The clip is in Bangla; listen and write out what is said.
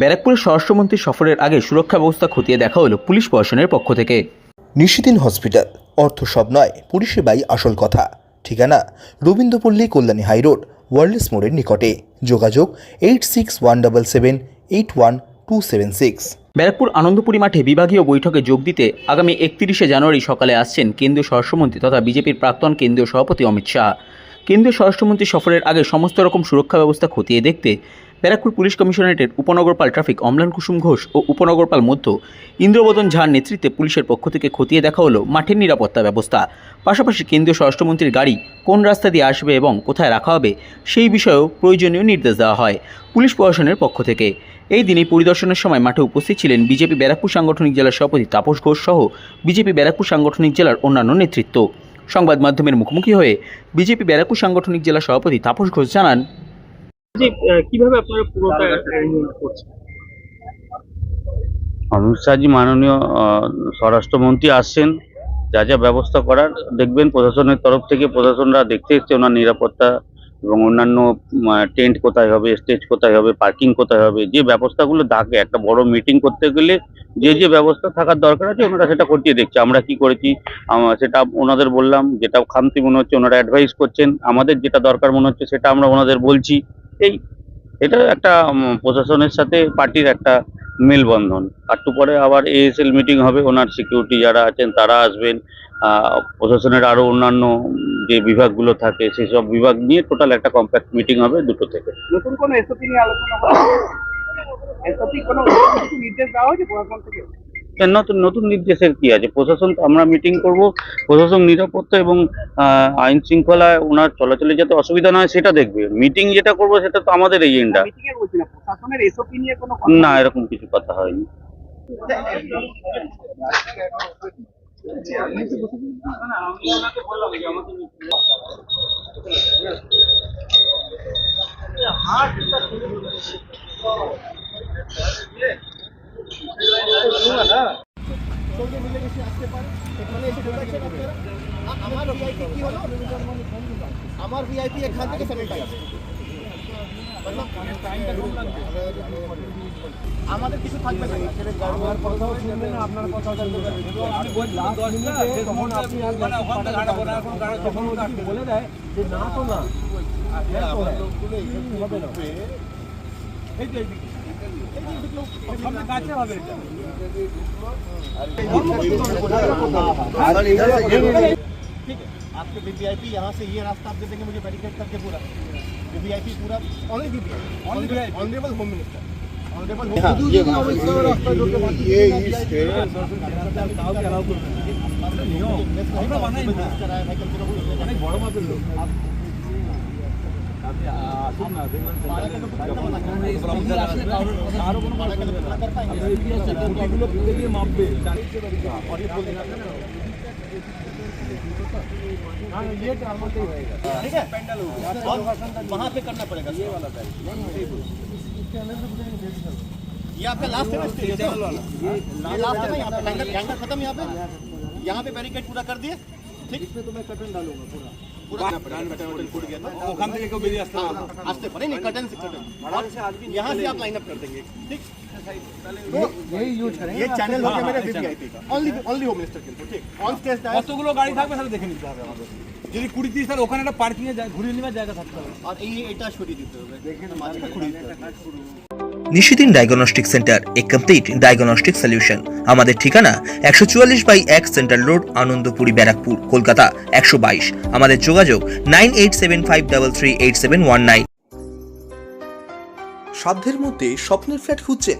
ব্যারাকপুরের স্বরাষ্ট্রমন্ত্রী সফরের আগে সুরক্ষা ব্যবস্থা খতিয়ে দেখা হলো পুলিশ প্রশাসনের পক্ষ থেকে। নিশিদিন হসপিটাল অর্থ সব নয় পরিষেবাই আসল কথা। ঠিকানা রবীন্দ্রপল্লী কল্যাণী হাইরোড ওয়ার্ল্ডস মোড়ের নিকটে। যোগাযোগ eight six one double seven eight one two seven six. Barrackpore Anandapuri মাঠে বিভাগীয় বৈঠকে যোগ দিতে আগামী একত্রিশে জানুয়ারি সকালে আসছেন কেন্দ্রীয় স্বরাষ্ট্রমন্ত্রী তথা বিজেপির প্রাক্তন কেন্দ্রীয় সভাপতি অমিত শাহ। কেন্দ্রীয় স্বরাষ্ট্রমন্ত্রী সফরের আগে সমস্ত রকম সুরক্ষা ব্যবস্থা খতিয়ে দেখতে ব্যারাকপুর পুলিশ কমিশনারেটের উপনগরপাল ট্রাফিক অম্লান কুসুম ঘোষ ও উপনগরপাল মধ্য ইন্দ্রবদন ঝার নেতৃত্বে পুলিশের পক্ষ থেকে খতিয়ে দেখা হলো মাঠের নিরাপত্তা ব্যবস্থা। পাশাপাশি কেন্দ্রীয় স্বরাষ্ট্রমন্ত্রীর গাড়ি কোন রাস্তা দিয়ে আসবে এবং কোথায় রাখা হবে সেই বিষয়েও প্রয়োজনীয় নির্দেশ দেওয়া হয় পুলিশ প্রশাসনের পক্ষ থেকে। এই দিনে পরিদর্শনের সময় মাঠে উপস্থিত ছিলেন বিজেপি ব্যারাকপুর সাংগঠনিক জেলার সভাপতি তাপস ঘোষ সহ বিজেপি ব্যারাকপুর সাংগঠনিক জেলার অন্যান্য নেতৃত্ব। সংবাদ মাধ্যমের মুখোমুখি হয়ে বিজেপি ব্যারাকপুর সাংগঠনিক জেলা সভাপতি তাপস ঘোষ জানান যে কীভাবে আপনারা পুরোটা করছেন? অমিত শাহজি মাননীয় আহ, স্বরাষ্ট্রমন্ত্রী আসছেন। যা যা ব্যবস্থা করার দেখবেন প্রশাসনের তরফ থেকে প্রশাসনরা দেখতে এসছে ওনার নিরাপত্তা এবং অন্যান্য টেন্ট কোথায় হবে স্টেজ কোথায় হবে পার্কিং কোথায় হবে যে ব্যবস্থাগুলো থাকে একটা বড় মিটিং করতে গেলে যে যে ব্যবস্থা থাকার দরকার আছে ওনারা সেটা খতিয়ে দেখছে। আমরা কি করেছি? সেটা ওনাদের বললাম যেটা খামতি মনে হচ্ছে ওনারা অ্যাডভাইস করছেন। আমাদের যেটা দরকার মনে হচ্ছে সেটা আমরা ওনাদের বলছি। এই, এটা একটা প্রশাসনের সাথে পার্টির একটা মেলবন্ধন। আর একটু পরে আবার এএসএল মিটিং হবে, ওনার সিকিউরিটি যারা আছেন তারা আসবেন। প্রশাসনের আরও অন্যান্য যে বিভাগগুলো থাকে সেই সব বিভাগ নিয়ে টোটাল একটা কম্প্যাক্ট মিটিং হবে দুটো থেকে। নতুন কোনো এসওপি নিয়ে আলোচনা এসওপি কোনো নির্দেশ দেওয়া হয়েছে প্রশাসন থেকে? এর নতুন নতুন নির্দেশের কি আছে? প্রশাসন আমরা মিটিং করব। প্রশাসন নিরাপত্তা এবং আইন শৃঙ্খলা ওনার চলাচলে যাতে অসুবিধা না হয় সেটা দেখবে। মিটিং যেটা করব সেটা তো আমাদের এজেন্ডা না কোনো এরকম কিছু কথা হয়নি। আমার আমার ভিআইপি এখান থেকে আমাদের কিছু থাকবে না বলে দেয় না তো না आपके वीवीआईपी यहाँ से ये रास्ता आप दे देंगे मुझे बैरिकेड करके पूरा वीवीआईपी पूरा only VVIP honourable home minister honourable home ये रास्ता जो के बाकी ये ईस्ट है गांव के अलाउ कर আমরা বানাই না অনেক বড় মাপের লোক আসুন না দেখবেন আরো কোনো খুঁটিগুলো দিয়ে মাপবে हाँ ये ठीक पेंडल वहाँ पे करना पड़ेगा ये वाला ये आपका लास्ट है लास्ट है यहाँ खत्म यहाँ पे। यहाँ पे बैरिकेड पूरा कर दिए। ठीक। इसमें तो मैं कटन डालूँगा पूरा। हाँ, हाँ। हाँ, यहाँ से आप लाइन कर देंगे। ठीक। यही यूज करेंगे ये चैनल हो गया मेरे वीवीआईपी का ओनली ओनली होम मिनिस्टर के लिए ठीक ऑन स्टेज কতগুলো গাড়ি থাকবে তাহলে দেখে নিতে হবে আমাদের যদি কুড়ি তিরিশ তাহলে ওখানে একটা পার্কিং এ যায় ঘুরিয়ে নেওয়ার জায়গা থাকতে হবে আর এই এটা সরিয়ে দিতে হবে দেখেন মাঝখানে ঘুরিয়ে দিতে হবে নিশিদিন ডায়াগনস্টিক সেন্টার এ কমপ্লিট ডায়াগনস্টিক সলিউশন আমাদের ঠিকানা একশো চুয়াল্লিশ বাই এক সেন্ট্রাল রোড আনন্দপুরি ব্যারাকপুর কলকাতা একশো বাইশ আমাদের যোগাযোগ nine eight seven five double three eight seven one nine সাধ্যের মধ্যে স্বপ্নের ফ্ল্যাট খুঁজছেন